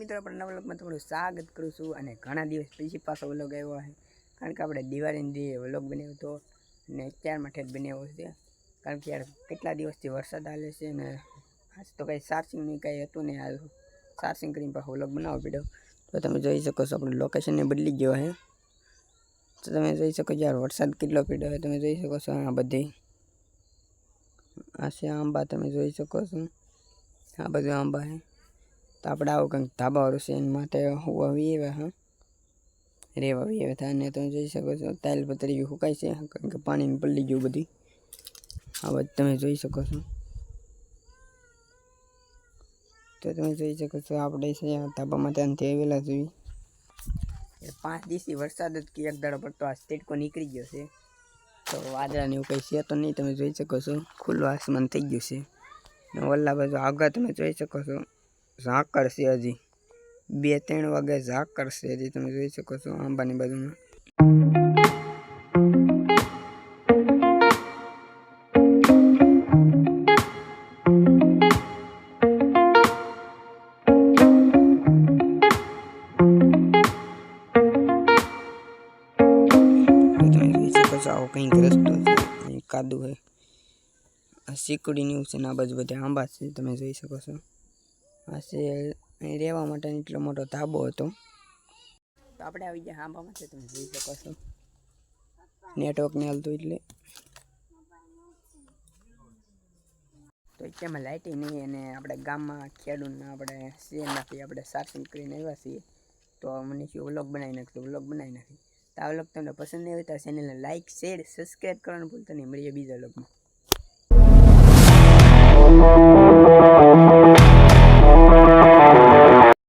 મિત્રો, આપણે વ્લોગમાં તમારું સ્વાગત કરું છું અને ઘણા દિવસ પછી પાછો વ્લોગ આવ્યો છે. કારણ કે આપણે દિવાળીની જે વ્લોગ બનાવ્યો હતો અને અત્યારમાં જ બનાવ્યો છે. કારણ કે યાર, કેટલા દિવસથી વરસાદ હાલે છે અને આજ તો કંઈ ચાર્જિંગનું કંઈ હતું નહીં. આ ચાર્જિંગ કરીને પાછો વ્લોગ બનાવવો પડ્યો. તો તમે જોઈ શકો છો, આપણું લોકેશનને બદલી ગયો છે. તો તમે જોઈ શકો છો યાર, વરસાદ કેટલો પડ્યો છે. તમે જોઈ શકો છો આ બધી. આ આંબા, તમે જોઈ શકો છો. આ બધું આંબા છે. તો આપણે આવું કંઈક ધાબાવાળું છે, એના માટે હું આવી હા. રેવા આવી હતા અને તમે જોઈ શકો છો તાઇલ પતરી સુકાય છે, કારણ કે પાણીને પલળી ગયું બધી. આ બધું તમે જોઈ શકો છો. તો તમે જોઈ શકો છો, આપણે છે ધાબામાં ત્યાંથી આવેલા જોઈએ પાંચ દિવસથી વરસાદ જ એક દાડો પડતો, આ સ્ટેટકો નીકળી ગયો છે. તો વાદળાને એવું કંઈ છે તો નહીં, તમે જોઈ શકો છો, ખુલ્લું આસમાન થઈ ગયું છે. ને વલ્લા બાજુ આગળ તમે જોઈ શકો છો. ઝાકર કરશે હજી. બે, ત્રણ વાગે ઝાક કરશે હજી, તમે જોઈ શકો છો આંબાની બાજુમાં. આવો કંઈક રસ્તો છે કાદુ હોય આ એવું છે ને આ બાજુ બધા આંબા છે, તમે જોઈ શકો છો. છે અહીં રહેવા માટેનો એટલો મોટો ધાબો હતો. તો આપણે આવી ગયા આંબામાં છે તમે જોઈ શકો છો. નેટવર્ક ને હાલતું એટલે. તો અત્યારમાં લાઇટિંગ નહીં અને આપણે ગામમાં ખેડૂતના આપણે શેરમાંથી આપણે સાર્સિંગ કરીને આવ્યા છીએ. તો મને શું વ્લોગ બનાવી નાખશું વ્લોગ બનાવી નાખી. તો આ વ્લોગ તમને પસંદ નહીં હોય તો ચેનલને લાઇક શેર સબસ્ક્રાઈબ કરવાનું ભૂલતા નહીં. મળીએ બીજા વ્લોગમાં